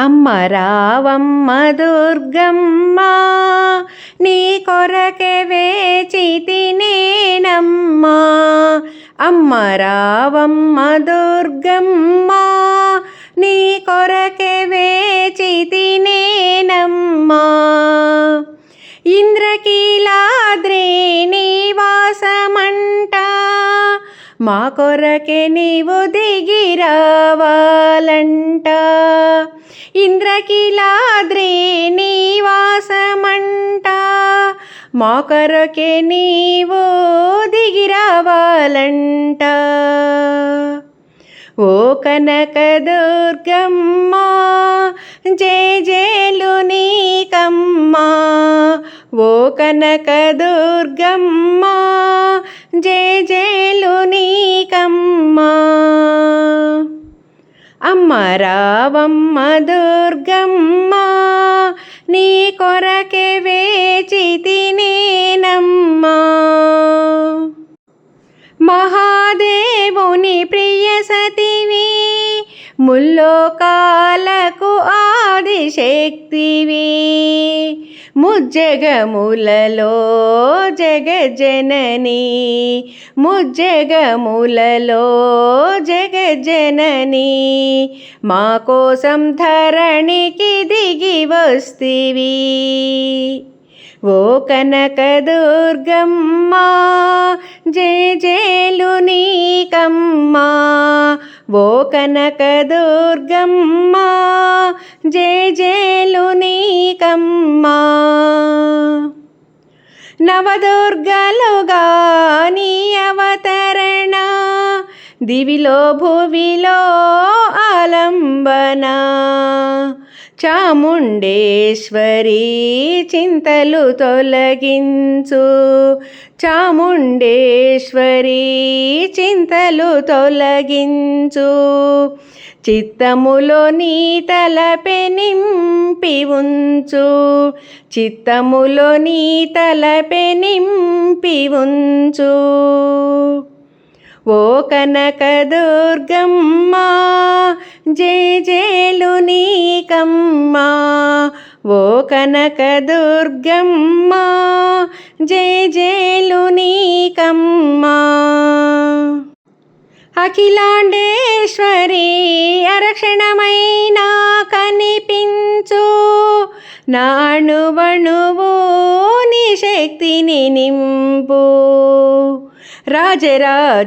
అమ్మ రావమ్మ దుర్గమ్మ నీ కొరకే వేచి తినేనమ్మా. అమ్మ రావమ్మ దుర్గమ్మ నీ కొరకే వేచి తినేనమ్మా. ఇంద్రకీలాద్రేణీ మా కొరకే నీవు దిగిరావాలంట. ఇంద్రకిలాద్రి నీవాసమంట మా కొరకే నీవు దిగిరావాలంట. ఓ కనక దుర్గమ్మ జయ జయలు నీకమ్మా ఓ కనక దుర్గమ్మ జయ జయలు నీకమ్మా. అమ్మ రావమ్మ దుర్గమ్మ నీ కొరకే వేచి తినేనమ్మా. మహాదేవుని ప్రియ సతివి ముల్లోకాలకు ఆదిశక్తివి ముజ్జగములలో జగజ్జనని ముజ్జగములలో జగజనని మా కోసం ధరణికి దిగి వస్తివి. ఓ కనక దుర్గమ్మ జయ జయలు నీకమ్మా ఓ కనక దుర్గమ్మ జయ జయలు నీకమ్మా. నవదుర్గలుగా దివిలో భువిలో ఆలంబన. చాముండేశ్వరి చింతలు తొలగించు. చాముండేశ్వరి చింతలు తొలగించు. చిత్తములో నీ తలపె నింపి ఉంచు. చిత్తములో నీ తలపె నింపి ఉంచు. ఓ కనక దుర్గమ్మా జయ జయలు నీకమ్మా. ఓ కనక దుర్గమ్మా జయ జయలు నీకమ్మా. అఖిలాండేశ్వరి అరక్షణమైన కనిపించు. నాణువణువు నీ శక్తిని నింపు. రాజరాజేశ్వరీ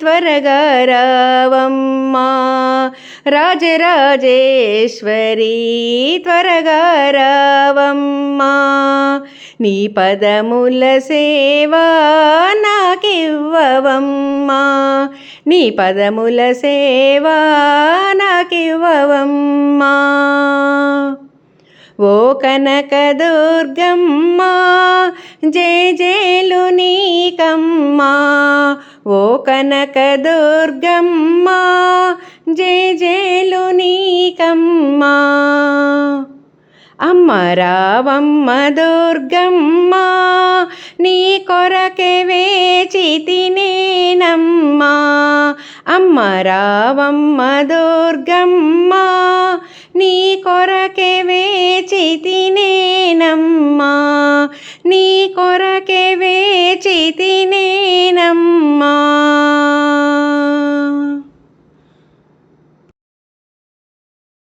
త్వరగా రావమ్మా. రాజరాజేశ్వరీ త్వరగా రావమ్మా. నీ పదముల సేవా నాకివ్వవమ్మా. నీ పదముల సేవా నాకివ్వవమ్మా. ఓ కనక దుర్గమ్మ జయ జయలు నీకమ్మా. ఓ కనక దుర్గమ్మ జయ జయలు నీకమ్మా. అమ్మ రావమ్మ దుర్గమ్మ నీ కొరకే వేచి తినేనమ్మా. అమ్మ రావమ్మ దుర్గమ్మ నీ కొరకే వేచి తినేనమ్మా. నీ కొరకే వేచి తినేనమ్మా.